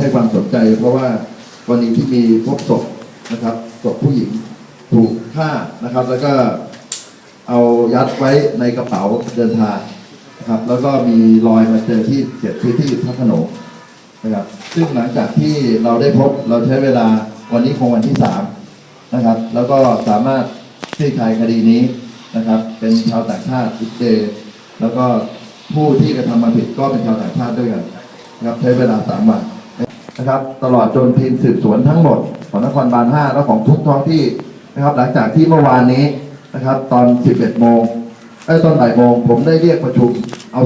ให้ความสนใจ เพราะว่ากรณีที่มีพบศพนะครับศพผู้หญิงถูกฆ่านะครับ แล้วก็เอายัดไว้ในกระเป๋าเดินทางนะครับ แล้วก็มีรอยมาเจอที่เสียชีวิตที่พระขนงนะครับ ซึ่งหลังจากที่เราได้พบเราใช้เวลาวันนี้คงวันที่สามนะครับ แล้วก็สามารถคลี่คลายคดีนี้นะครับ เป็นชาวต่างชาติอิเดแล้วก็ผู้ที่กระทำมาผิดก็เป็นชาวต่างชาติด้วยกันนะครับใช้เวลาสามวัน นะครับ ตลอดจนทีมสืบสวนทั้งหมดของนครบาล 5 และของทุกท้องที่นะครับ หลังจากที่เมื่อวานนี้นะครับ ตอน 11 โมงไอ้ยตอนบ่ายโมงผมได้เรียกประชุมเอา